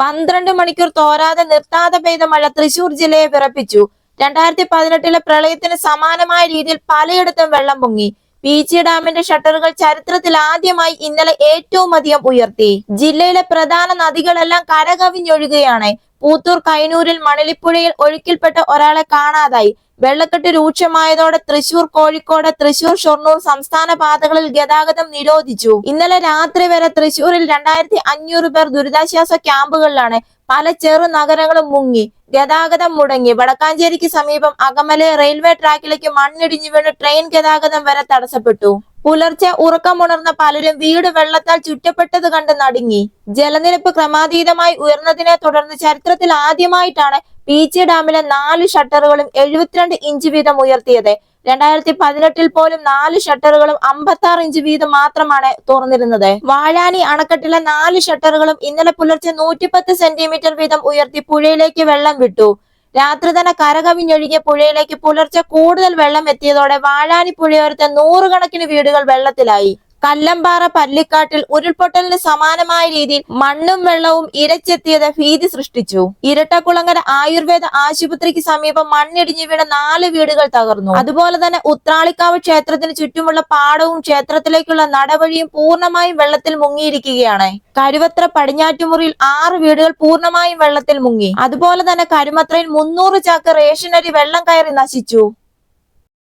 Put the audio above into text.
പന്ത്രണ്ട് മണിക്കൂർ തോരാതെ നിർത്താതെ പെയ്ത മഴ തൃശൂർ ജില്ലയെ വിറപ്പിച്ചു. രണ്ടായിരത്തി പതിനെട്ടിലെ പ്രളയത്തിന് സമാനമായ രീതിയിൽ പലയിടത്തും വെള്ളം പൊങ്ങി. പീച്ചി ഡാമിന്റെ ഷട്ടറുകൾ ചരിത്രത്തിൽ ആദ്യമായി ഇന്നലെ ഏറ്റവും അധികം ഉയർത്തി. ജില്ലയിലെ പ്രധാന നദികളെല്ലാം കരകവിഞ്ഞൊഴുകുകയാണ്. പൂത്തൂർ കൈനൂരിൽ മണലിപ്പുഴയിൽ ഒഴുക്കിൽപ്പെട്ട ഒരാളെ കാണാതായി. വെള്ളക്കെട്ട് രൂക്ഷമായതോടെ തൃശൂർ കോഴിക്കോട് തൃശൂർ ഷൊർണൂർ സംസ്ഥാന പാതകളിൽ ഗതാഗതം നിരോധിച്ചു. ഇന്നലെ രാത്രി വരെ തൃശൂരിൽ രണ്ടായിരത്തി അഞ്ഞൂറ് പേർ ദുരിതാശ്വാസ ക്യാമ്പുകളിലാണ്. പല ചെറു നഗരങ്ങളും മുങ്ങി. ഗതാഗതം മുടങ്ങി. വടക്കാഞ്ചേരിക്ക് സമീപം അകമലെ റെയിൽവേ ട്രാക്കിലേക്ക് മണ്ണിടിഞ്ഞു വീണ് ട്രെയിൻ ഗതാഗതം വരെ തടസ്സപ്പെട്ടു. പുലർച്ചെ ഉറക്കമുണർന്ന പലരും വീട് വെള്ളത്താൽ ചുറ്റപ്പെട്ടത് കണ്ട് നടുങ്ങി. ജലനിരപ്പ് ക്രമാതീതമായി ഉയർന്നതിനെ തുടർന്ന് ചരിത്രത്തിൽ ആദ്യമായിട്ടാണ് പീച്ചി ഡാമിലെ നാല് ഷട്ടറുകളും എഴുപത്തിരണ്ട് ഇഞ്ച് വീതം ഉയർത്തിയത്. രണ്ടായിരത്തി പതിനെട്ടിൽ പോലും നാല് ഷട്ടറുകളും അമ്പത്തി ആറ് ഇഞ്ച് വീതം മാത്രമാണ് തുറന്നിരുന്നത്. വാഴാനി അണക്കെട്ടിലെ നാല് ഷട്ടറുകളും ഇന്നലെ പുലർച്ചെ നൂറ്റിപ്പത്ത് സെന്റിമീറ്റർ വീതം ഉയർത്തി പുഴയിലേക്ക് വെള്ളം വിട്ടു. രാത്രി തന്നെ കരകവിഞ്ഞൊഴുകിയ പുഴയിലേക്ക് പുലർച്ചെ കൂടുതൽ വെള്ളം എത്തിയതോടെ വാഴാനി പുഴയോരത്തെ നൂറുകണക്കിന് വീടുകൾ വെള്ളത്തിലായി. കല്ലമ്പാറ പല്ലിക്കാട്ടിൽ ഉരുൾപൊട്ടലിന് സമാനമായ രീതിയിൽ മണ്ണും വെള്ളവും ഇരച്ചെത്തിയത് ഭീതി സൃഷ്ടിച്ചു. ഇരട്ടക്കുളങ്ങര ആയുർവേദ ആശുപത്രിക്ക് സമീപം മണ്ണിടിഞ്ഞു വീണ നാല് വീടുകൾ തകർന്നു. അതുപോലെ തന്നെ ഉത്രാളിക്കാവ് ക്ഷേത്രത്തിന് ചുറ്റുമുള്ള പാടവും ക്ഷേത്രത്തിലേക്കുള്ള നടവഴിയും പൂർണമായും വെള്ളത്തിൽ മുങ്ങിയിരിക്കുകയാണ്. കരുവത്ര പടിഞ്ഞാറ്റുമുറിയിൽ ആറ് വീടുകൾ പൂർണമായും വെള്ളത്തിൽ മുങ്ങി. അതുപോലെ തന്നെ കരുമത്രയിൽ മുന്നൂറ് ചാക്ക് റേഷനരി വെള്ളം കയറി നശിച്ചു.